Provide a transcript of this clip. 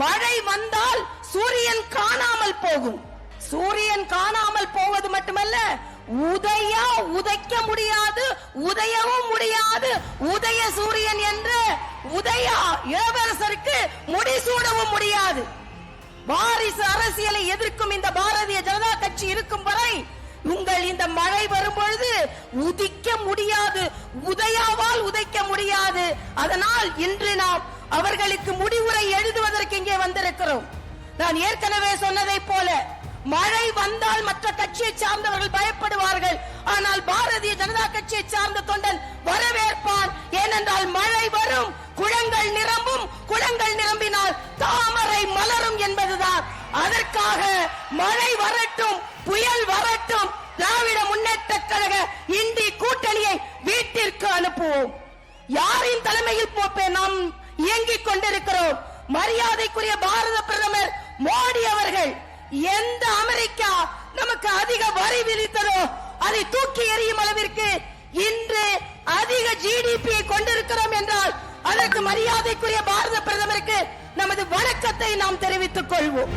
மழை வந்தால் சூரியன் காணாமல் போகும். சூரியன் காணாமல் போவது மட்டுமல்ல உதய உதைக்க முடியாது உதயவும் முடியாது. உதய சூரியன் என்று உதயா இளவரசருக்கு முடிசூடவும் முடியாது. வாரிசு அரசியலை எதிர்க்கும் இந்த பாரதிய ஜனதா கட்சி இருக்கும் வரை உங்கள் இந்த மழை வரும் பொழுது உதிக்க முடியாது உதயாவால் உதைக்க முடியாது. அதனால் இன்று நாம் அவர்களுக்கு முடி எழுதுவதற்கு இங்கே வந்திருக்கிறோம். நான் ஏற்கனவே சொன்னதை போல மழை வந்தால் மற்ற கட்சியை சார்ந்தவர்கள் பயப்படுவார்கள். ஆனால் பாரதிய ஜனதா கட்சியை சார்ந்த தொண்டன் வரவேற்பான் ஏனென்றால் மழை வரும் குளங்கள் நிரம்பும் குளங்கள் நிரம்பினால் தாமரை மலரும் என்பதுதான். அதற்காக மழை வரட்டும் புயல் வரட்டும் திராவிட முன்னேற்ற கழக இந்தி கூட்டணியை வீட்டிற்கு அனுப்புவோம். யாரின் தலைமையில் போப்பே நாம் இயங்கிக் கொண்டிருக்கிறோம்? மரியாதைக்குரிய பாரத பிரதமர் மோடி அவர்கள் எந்த அமெரிக்கா நமக்கு அதிக வரி விதித்ததோ அதை தூக்கி எறியும் அளவிற்கு இன்று அதிக ஜிடிபியை கொண்டிருக்கிறோம் என்றால் அதற்கு மரியாதைக்குரிய பாரத பிரதமருக்கு நமது வணக்கத்தை நாம் தெரிவித்துக் கொள்வோம்.